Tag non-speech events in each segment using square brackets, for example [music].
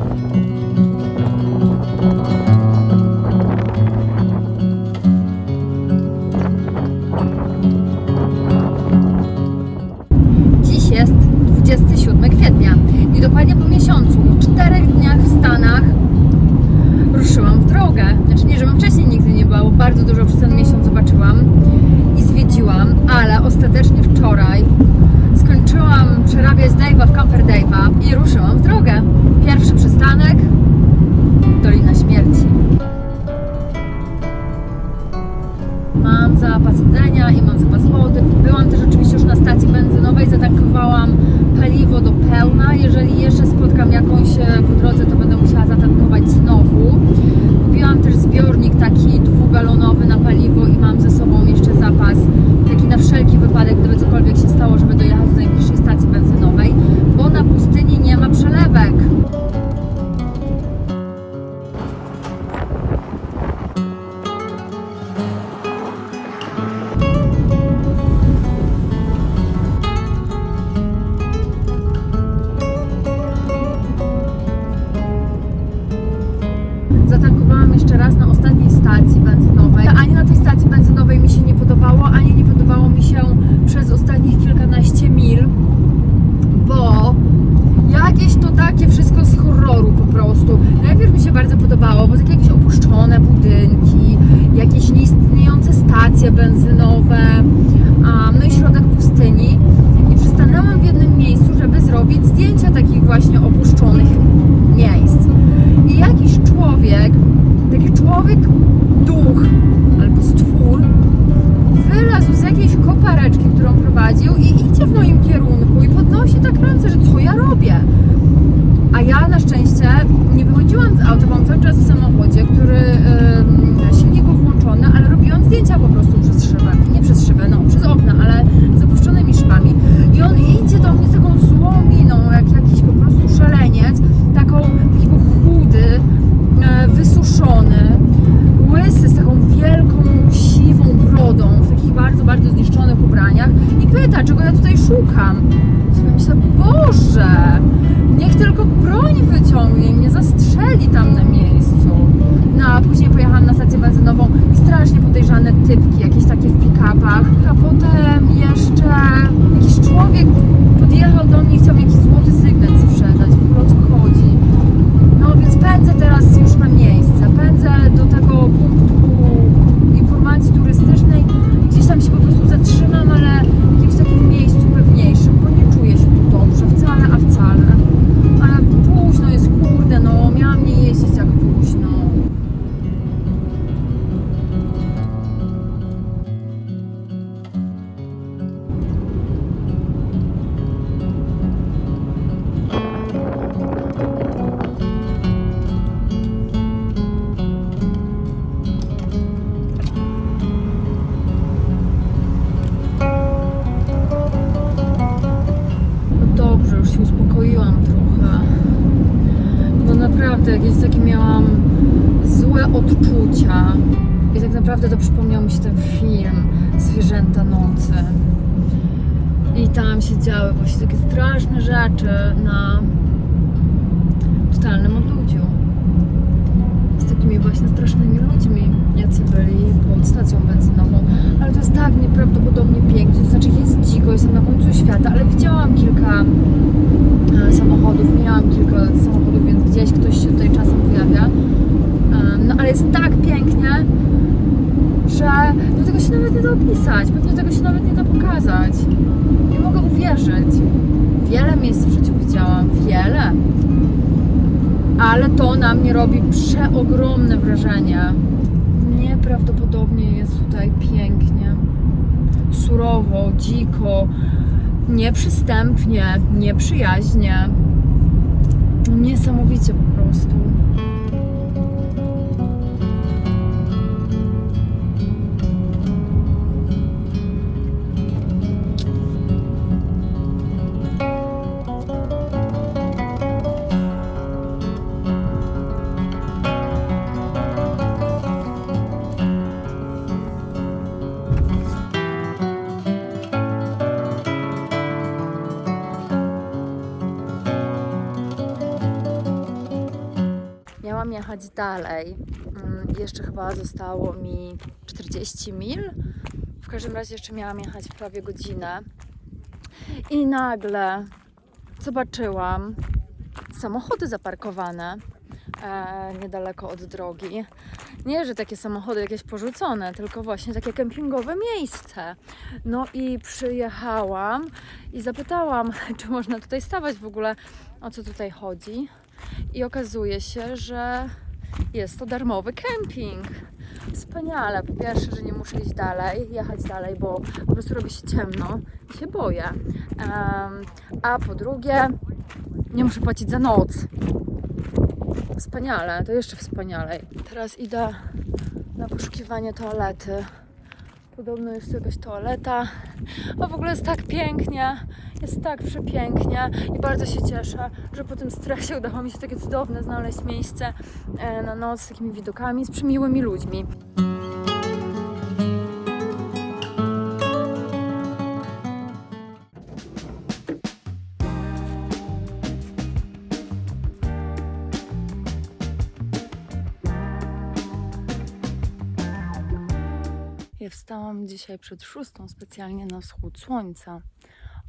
嗯。Tylko broń wyciągnie i mnie zastrzeli tam na miejscu. No a później pojechałam na stację benzynową i strasznie podejrzane typki, jakieś takie w pick-upach. A potem jeszcze jakiś człowiek podjechał do mnie i chciał mi jakiś złoty sygnet sprzedać. W ogóle o co chodzi? No więc pędzę teraz już na miejsce. Pędzę do tego punktu informacji turystycznej gdzieś tam się po prostu zatrzymam, ale jakieś takie miałam złe odczucia. I tak naprawdę to przypomniał mi się ten film Zwierzęta nocy. I tam się działy właśnie takie straszne rzeczy na totalnym odludziu. Z takimi właśnie strasznymi ludźmi, jacy byli pod stacją benzynową. Ale to jest tak nieprawdopodobnie pięknie, to znaczy jest dziko, jestem na końcu świata, ale widziałam kilka e, samochodów, miałam kilka samochodów, więc gdzieś ktoś się tutaj czasem pojawia. No ale jest tak pięknie, że no tego się nawet nie da opisać, pewnie tego się nawet nie da pokazać. Nie mogę uwierzyć. Wiele miejsc w życiu widziałam, wiele. Ale to na mnie robi przeogromne wrażenie. Nieprawdopodobnie jest tutaj pięknie. Surowo, dziko, nieprzystępnie, nieprzyjaźnie. Niesamowicie po prostu. Miałam jechać dalej. Mm, Jeszcze chyba zostało mi 40 mil. W każdym razie jeszcze miałam jechać prawie godzinę. I nagle zobaczyłam samochody zaparkowane e, niedaleko od drogi. Nie, że takie samochody jakieś porzucone, tylko właśnie takie kempingowe miejsce. No i przyjechałam i zapytałam, [laughs] czy można tutaj stawać w ogóle, o co tutaj chodzi. I okazuje się, że jest to darmowy kemping. Wspaniale. Po pierwsze, że nie muszę iść dalej, jechać dalej, bo po prostu robi się ciemno i się boję. A po drugie, nie muszę płacić za noc. Wspaniale, to jeszcze wspanialej. Teraz idę na poszukiwanie toalety. Podobno jest tu jakaś toaleta. A w ogóle jest tak pięknie, jest tak przepięknie i bardzo się cieszę, że po tym stresie udało mi się takie cudowne znaleźć miejsce e, na noc z takimi widokami, z przemiłymi ludźmi. Wstałam dzisiaj przed szóstą specjalnie na wschód słońca,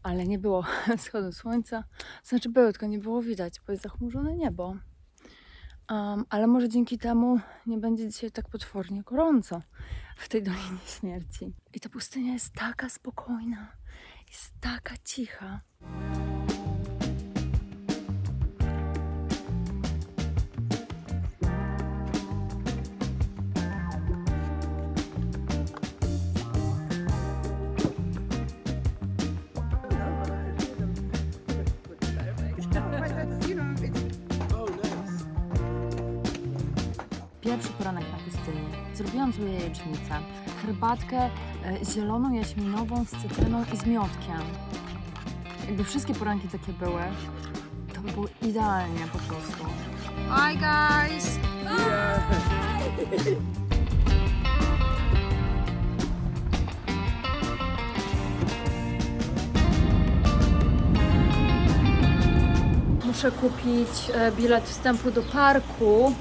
ale nie było [laughs] wschodu słońca. Znaczy było, tylko nie było widać, bo jest zachmurzone niebo. Um, ale może dzięki temu nie będzie dzisiaj tak potwornie gorąco w tej Dolinie Śmierci. I ta pustynia jest taka spokojna, jest taka cicha. Zrobiłam sobie jajecznicę, herbatkę e, zieloną, jaśminową z cytryną i z miodkiem. Jakby wszystkie poranki takie były, to by było idealnie po prostu. Hi guys! Muszę kupić e, bilet wstępu do parku,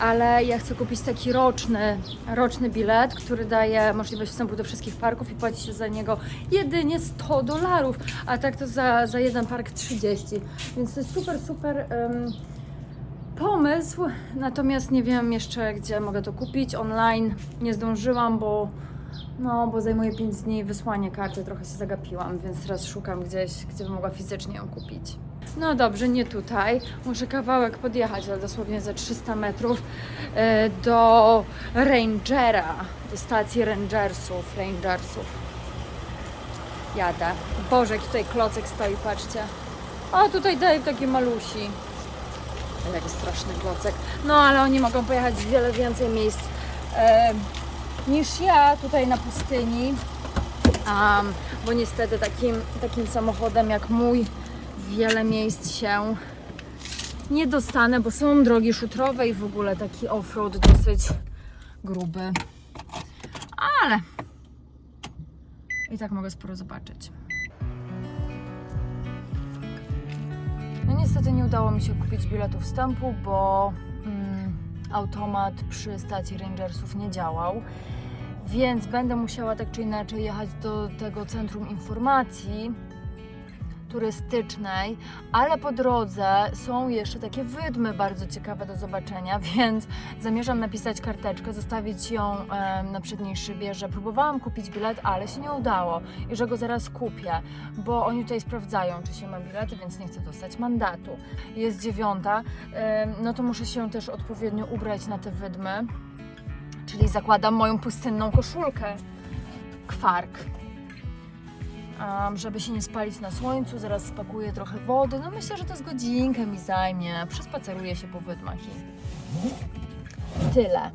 ale ja chcę kupić taki roczny, roczny bilet, który daje możliwość wstępu do wszystkich parków i płaci się za niego jedynie 100 dolarów, a tak to za, za jeden park 30. Więc to jest super, super em, pomysł, natomiast nie wiem jeszcze, gdzie mogę to kupić. Online nie zdążyłam, bo no, bo zajmuje 5 dni wysłanie karty, trochę się zagapiłam, więc teraz szukam gdzieś, gdzie bym mogła fizycznie ją kupić. No dobrze, nie tutaj. Muszę kawałek podjechać, ale dosłownie za 300 metrów e, do Rangera, do stacji Rangersów, Rangersów. Jadę. Boże, jaki tutaj klocek stoi, patrzcie. A tutaj Dave taki malusi. Jaki straszny klocek. No ale oni mogą pojechać w wiele więcej miejsc e, niż ja tutaj na pustyni. Um, bo niestety takim, takim samochodem jak mój wiele miejsc się nie dostanę, bo są drogi szutrowe i w ogóle taki offroad dosyć gruby. Ale i tak mogę sporo zobaczyć. No niestety nie udało mi się kupić biletu wstępu, bo mm, automat przy stacji Rangersów nie działał. Więc będę musiała tak czy inaczej jechać do tego centrum informacji turystycznej, ale po drodze są jeszcze takie wydmy bardzo ciekawe do zobaczenia, [laughs] więc zamierzam napisać karteczkę, zostawić ją na przedniej szybie, że próbowałam kupić bilet, ale się nie udało i że go zaraz kupię, bo oni tutaj sprawdzają, czy się ma bilety, więc nie chcę dostać mandatu. Jest dziewiąta, no to muszę się też odpowiednio ubrać na te wydmy, czyli zakładam moją pustynną koszulkę. Kwark um, żeby się nie spalić na słońcu, zaraz spakuję trochę wody. No myślę, że to z godzinkę mi zajmie. Przespaceruję się po wydmach i tyle.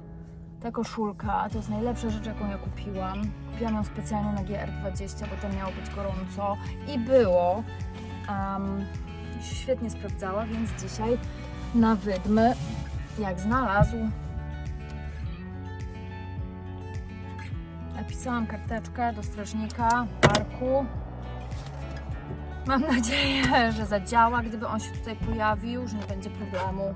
Ta koszulka to jest najlepsza rzecz, jaką ja kupiłam. Kupiłam ją specjalnie na GR20, bo tam miało być gorąco i było. Um, świetnie sprawdzała, więc dzisiaj na wydmy, jak znalazł, Napisałam karteczkę do strażnika parku. Mam nadzieję, że zadziała, gdyby on się tutaj pojawił, że nie będzie problemu.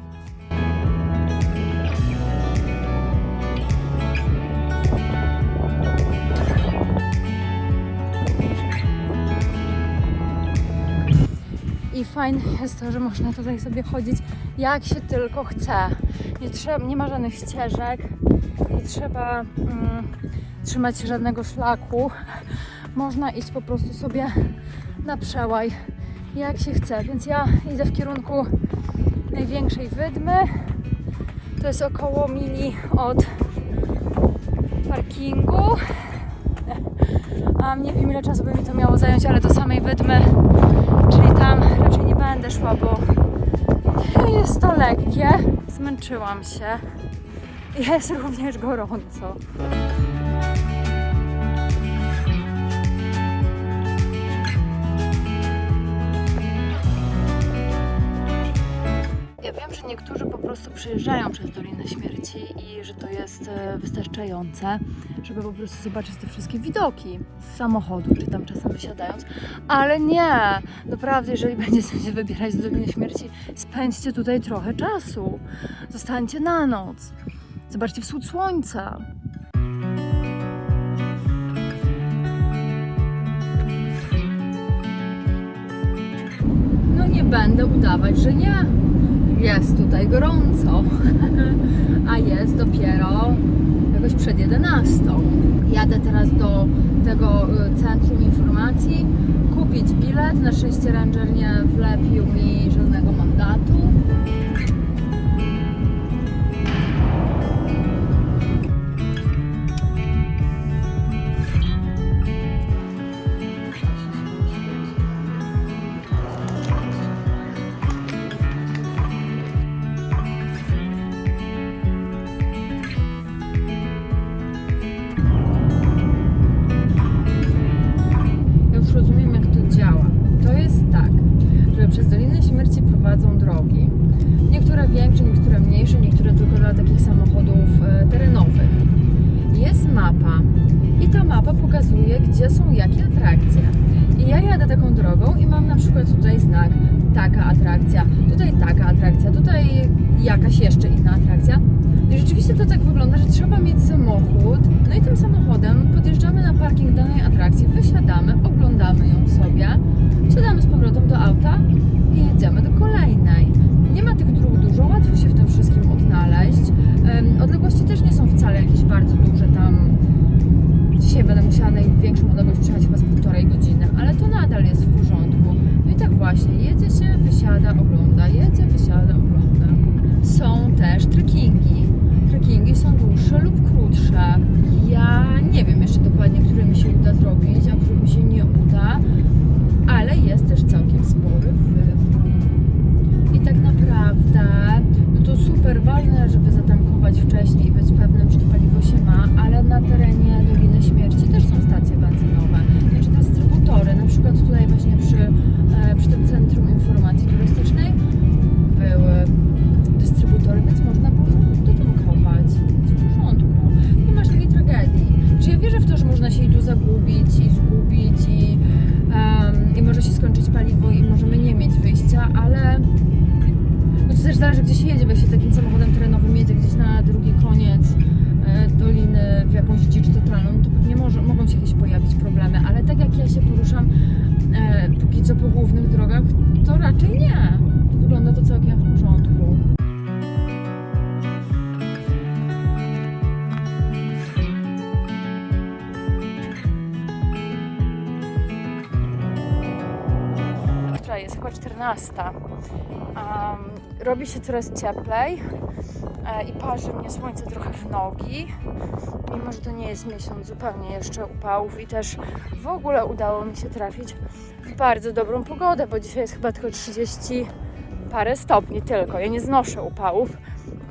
i fajne jest to, że można tutaj sobie chodzić jak się tylko chce. Nie, trzeba, nie ma żadnych ścieżek, nie trzeba mm, trzymać żadnego szlaku. Można iść po prostu sobie na przełaj jak się chce. Więc ja idę w kierunku największej wydmy. To jest około mili od parkingu. A nie wiem ile czasu by mi to miało zająć, ale do samej wydmy, czyli tam raczej nie będę szła, bo jest to lekkie. Zmęczyłam się. Jest również gorąco. Wiem, że niektórzy po prostu przejeżdżają przez Dolinę Śmierci i że to jest e, wystarczające, żeby po prostu zobaczyć te wszystkie widoki z samochodu, czy tam czasem wysiadając, ale nie! Naprawdę, jeżeli [laughs] będziecie się wybierać do Doliny Śmierci, spędźcie tutaj trochę czasu. Zostańcie na noc. Zobaczcie wschód słońca. No nie będę udawać, że nie. Jest tutaj gorąco, [laughs] a jest dopiero jakoś przed 11. Jadę teraz do tego y, centrum informacji, kupić bilet. Na szczęście Ranger nie wlepił mi żadnego mandatu. Pokazuje, gdzie są jakie atrakcje. I ja jadę taką drogą i mam na przykład tutaj znak taka atrakcja, tutaj taka atrakcja, tutaj jakaś jeszcze inna atrakcja. I rzeczywiście to tak wygląda, że trzeba mieć samochód, no i tym samochodem podjeżdżamy na parking danej atrakcji, wysiadamy, oglądamy ją sobie, siadamy z powrotem do auta i jedziemy do kolejnej. Nie ma tych dróg dużo, łatwo się w tym wszystkim odnaleźć. Odległości też nie są wcale jakieś bardzo duże tam. Dzisiaj będę musiała największą odległość przejechać chyba z półtorej godziny, ale to nadal jest w porządku. No i tak właśnie, jedzie się, wysiada, ogląda, jedzie, wysiada, ogląda. Są też trekkingi. Trekkingi są dłuższe lub krótsze. Ja nie wiem jeszcze dokładnie, który mi się uda zrobić, raczej nie. Wygląda to całkiem w porządku. Jest chyba 14. Um, robi się coraz cieplej i parzy mnie słońce trochę w nogi, mimo że to nie jest miesiąc zupełnie jeszcze upałów i też w ogóle udało mi się trafić w bardzo dobrą pogodę, bo dzisiaj jest chyba tylko 30 parę stopni tylko. Ja nie znoszę upałów,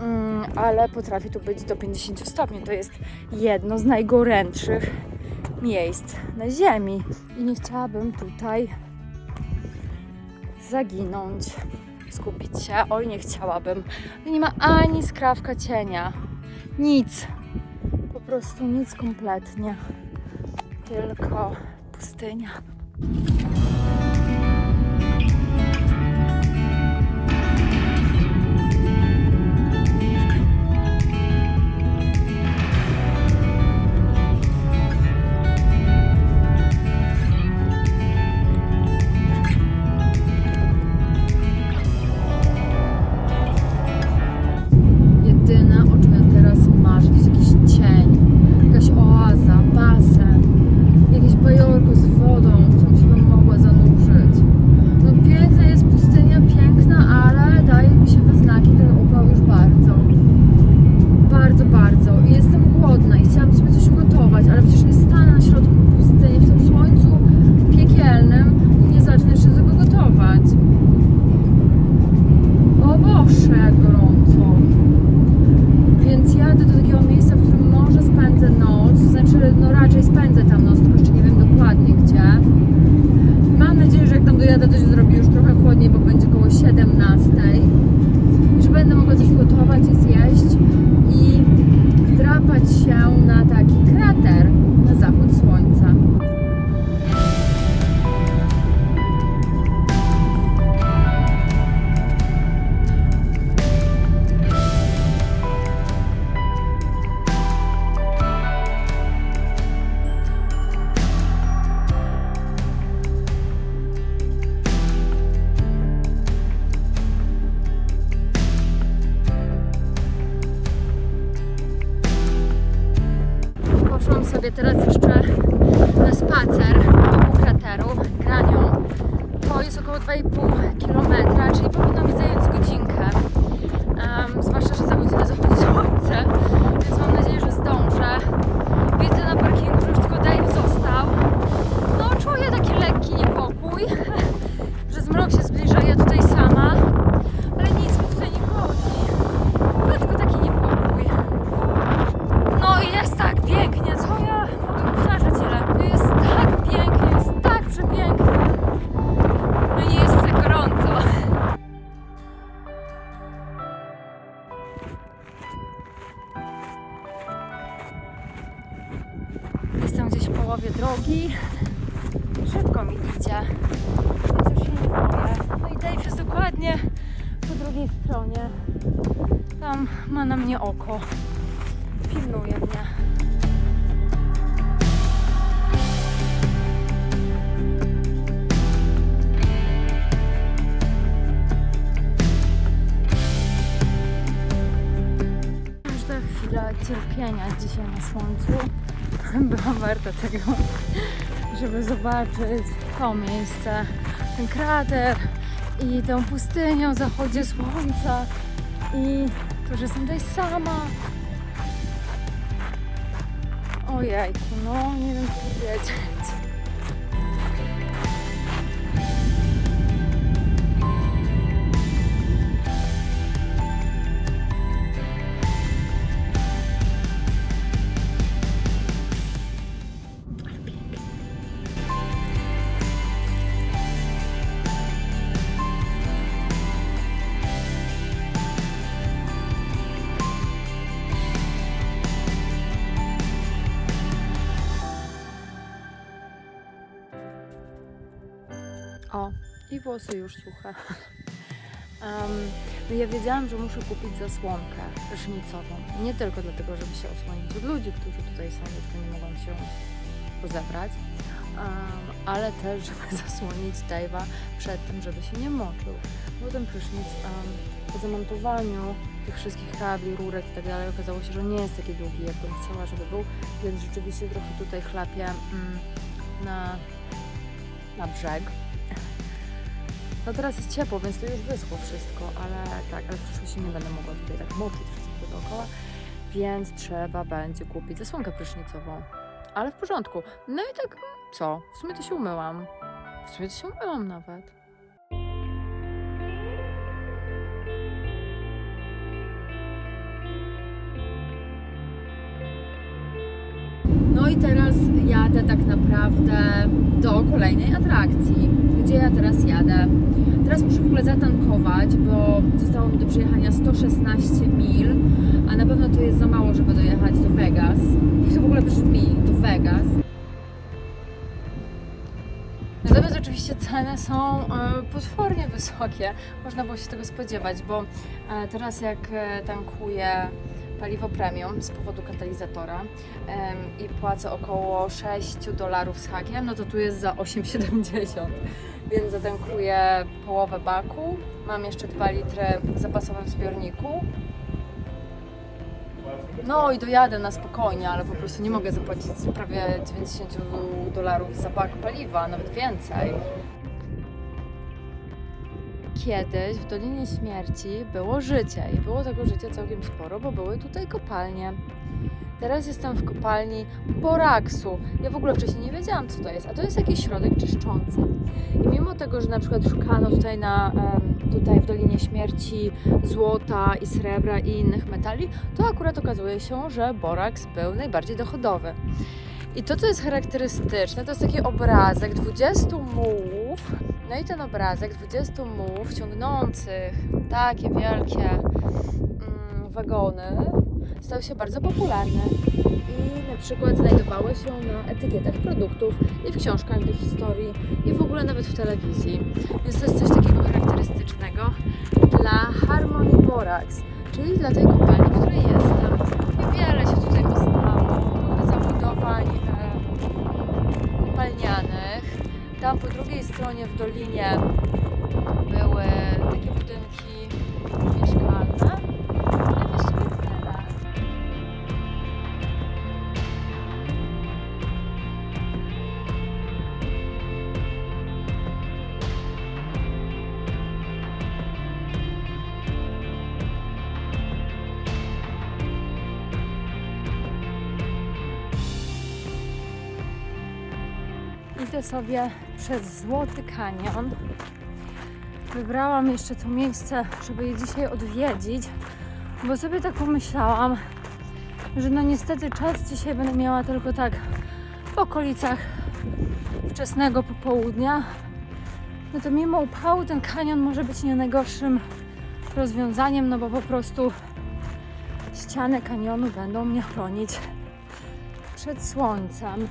mm, ale potrafi tu być do 50 stopni. To jest jedno z najgorętszych miejsc na ziemi i nie chciałabym tutaj zaginąć, skupić się. Oj, nie chciałabym. Nie ma ani skrawka cienia. Nic. Po prostu nic kompletnie. Tylko pustynia. Sobie teraz jeszcze na spacer wokół krateru Granią. To jest około 2,5 Jestem gdzieś w połowie drogi. Szybko mi idzie. Się nie boję. No i Dave jest dokładnie po drugiej stronie. Tam ma na mnie oko. Pilnuje mnie. Cierpienia dzisiaj na słońcu [laughs] była warta tego, żeby zobaczyć to miejsce, ten krater i tę pustynię o zachodzie słońca i to, że jestem tutaj sama. Ojejku, no nie wiem co powiedzieć. Włosy już suche. Em, no ja wiedziałam, że muszę kupić zasłonkę prysznicową. Nie tylko dlatego, żeby się osłonić od ludzi, którzy tutaj są, tylko nie mogłam się rozebrać, em, ale też, żeby [laughs] zasłonić Dave'a przed tym, żeby się nie moczył. Bo ten prysznic em, po zamontowaniu tych wszystkich kabli, rurek i tak dalej okazało się, że nie jest taki długi, jak bym chciała, żeby był, więc rzeczywiście trochę tutaj chlapie mm, na, na brzeg. No teraz jest ciepło, więc to już wyschło wszystko, ale tak, ale w przyszłości nie będę mogła tutaj tak moczyć wszystkiego dookoła, więc trzeba będzie kupić zasłonkę prysznicową. Ale w porządku. No i tak, co? W sumie to się umyłam. W sumie to się umyłam nawet. I teraz jadę tak naprawdę do kolejnej atrakcji. Gdzie ja teraz jadę? Teraz muszę w ogóle zatankować, bo zostało mi do przejechania 116 mil, a na pewno to jest za mało, żeby dojechać do Vegas. Jak to w ogóle brzmi? Do Vegas. Natomiast oczywiście ceny są e, potwornie wysokie. Można było się tego spodziewać, bo e, teraz jak e, tankuję paliwo premium z powodu katalizatora i płacę około 6 dolarów z hakiem, no to tu jest za 8,70. Więc zatankuję połowę baku. Mam jeszcze 2 litry w zapasowym zbiorniku. No i dojadę na spokojnie, ale po prostu nie mogę zapłacić prawie 90 dolarów za bak paliwa, nawet więcej. Kiedyś w Dolinie Śmierci było życie i było tego życia całkiem sporo, bo były tutaj kopalnie. Teraz jestem w kopalni Boraksu. Ja w ogóle wcześniej nie wiedziałam, co to jest, a to jest jakiś środek czyszczący. I mimo tego, że na przykład szukano tutaj, na, tutaj w Dolinie Śmierci złota i srebra i innych metali, to akurat okazuje się, że boraks był najbardziej dochodowy. I to, co jest charakterystyczne, to jest taki obrazek 20 mułów. No i ten obrazek 20 mułów ciągnących takie wielkie mm, wagony stał się bardzo popularny. I na przykład znajdowały się na etykietach produktów i w książkach do historii i w ogóle nawet w telewizji. Więc to jest coś takiego charakterystycznego dla Harmony Borax, czyli dla tej kopalni, w której jestem. Niewiele się tutaj ostało, Tam po drugiej stronie w dolinie były takie budynki mieszkalne. I właściwie sobie przez Złoty Kanion. Wybrałam jeszcze to miejsce, żeby je dzisiaj odwiedzić, bo sobie tak pomyślałam, że no niestety czas dzisiaj będę miała tylko tak w okolicach wczesnego popołudnia. No to mimo upału ten kanion może być nie najgorszym rozwiązaniem, no bo po prostu ściany kanionu będą mnie chronić przed słońcem.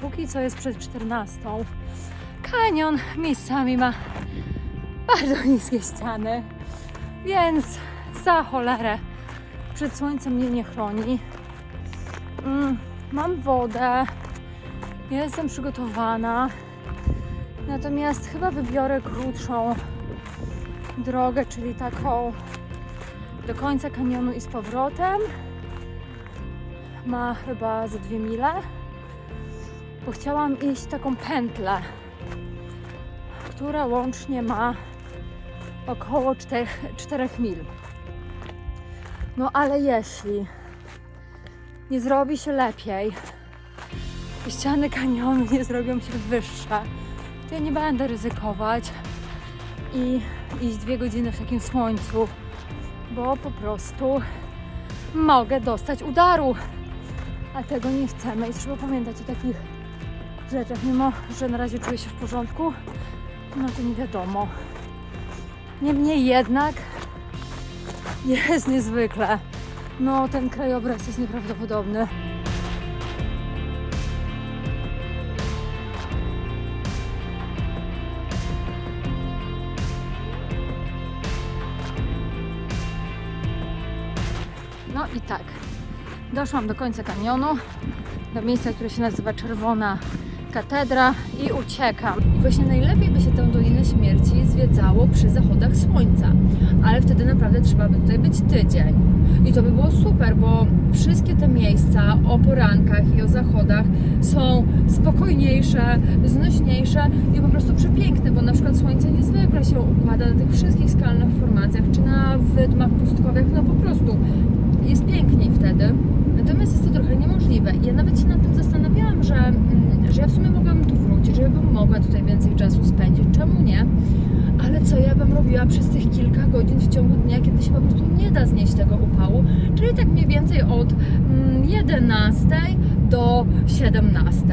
Póki co jest przed 14. Kanion miejscami ma bardzo niskie ściany, więc za cholerę przed słońcem mnie nie chroni. Mm, mam wodę, jestem przygotowana, natomiast chyba wybiorę krótszą drogę, czyli taką do końca kanionu i z powrotem. Ma chyba ze dwie mile, bo chciałam iść taką pętlę, która łącznie ma około 4, 4 mil. No ale jeśli nie zrobi się lepiej, ściany kanionu nie zrobią się wyższe, to ja nie będę ryzykować i iść dwie godziny w takim słońcu, bo po prostu mogę dostać udaru. A tego nie chcemy i trzeba pamiętać o takich rzeczach. Mimo, że na razie czuję się w porządku, no to nie wiadomo. Niemniej jednak jest niezwykle. No, ten krajobraz jest nieprawdopodobny. No i tak, doszłam do końca kanionu, do miejsca, które się nazywa Czerwona Katedra i uciekam. I właśnie najlepiej by się zwiedzało przy zachodach słońca, ale wtedy naprawdę trzeba by tutaj być tydzień. I to by było super, bo wszystkie te miejsca o porankach i o zachodach są spokojniejsze, znośniejsze i po prostu przepiękne, bo na przykład słońce niezwykle się układa na tych wszystkich skalnych formacjach, czy na wydmach pustkowiach, no po prostu jest piękniej wtedy. Natomiast jest to trochę niemożliwe. Ja nawet się nad tym zastanawiałam, że, mm, że ja w sumie mogłabym tu wrócić, żebym mogła tutaj więcej czasu spędzić. Czemu nie? Ale co ja bym robiła przez tych kilka godzin w ciągu dnia, kiedy się po prostu nie da znieść tego upału? Czyli tak mniej więcej od mm, 11 do 17.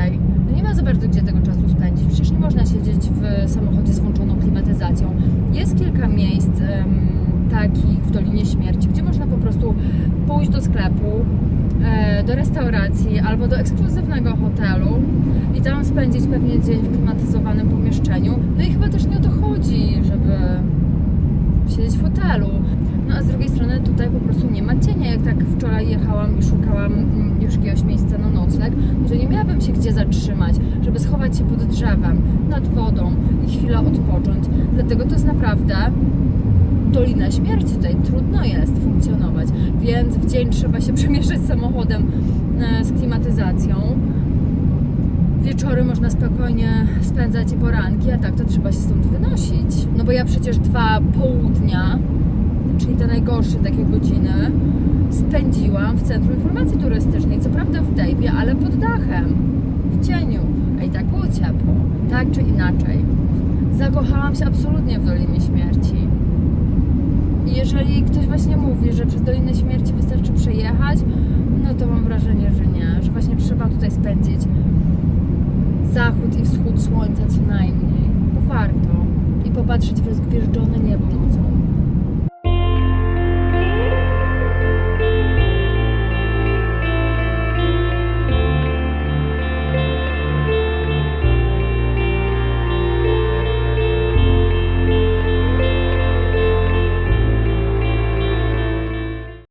No nie ma za bardzo gdzie tego czasu spędzić. Przecież nie można siedzieć w samochodzie z włączoną klimatyzacją. Jest kilka miejsc em, takich w Dolinie Śmierci, gdzie można po prostu pójść do sklepu, e, do restauracji albo do ekskluzywnego hotelu i tam spędzić pewnie dzień w klimatyzowanym pomieszczeniu. No i chyba też nie o to chodzi, żeby siedzieć w hotelu. No a z drugiej strony tutaj po prostu nie ma cienia. Jak tak wczoraj jechałam i szukałam mm, już jakiegoś miejsca na nocleg, to nie miałabym się gdzie zatrzymać, żeby schować się pod drzewem, nad wodą i chwilę odpocząć. Dlatego to jest naprawdę Dolina Śmierci, tutaj trudno jest funkcjonować, więc w dzień trzeba się [laughs] przemieszczać samochodem e, z klimatyzacją. Wieczory można spokojnie spędzać i poranki, a tak to trzeba się stąd wynosić. No bo ja przecież dwa południa, czyli te najgorsze takie godziny, spędziłam w Centrum Informacji Turystycznej. Co prawda w Dejwie, ale pod dachem, w cieniu. A i tak było ciepło. Tak czy inaczej. Zakochałam się absolutnie w Dolinie Śmierci. Jeżeli ktoś właśnie mówi, że przez Dolinę Śmierci wystarczy przejechać, no to mam wrażenie, że nie, że właśnie trzeba tutaj spędzić zachód i wschód słońca co najmniej, bo warto. I popatrzeć w rozgwieżdżone niebo nocą.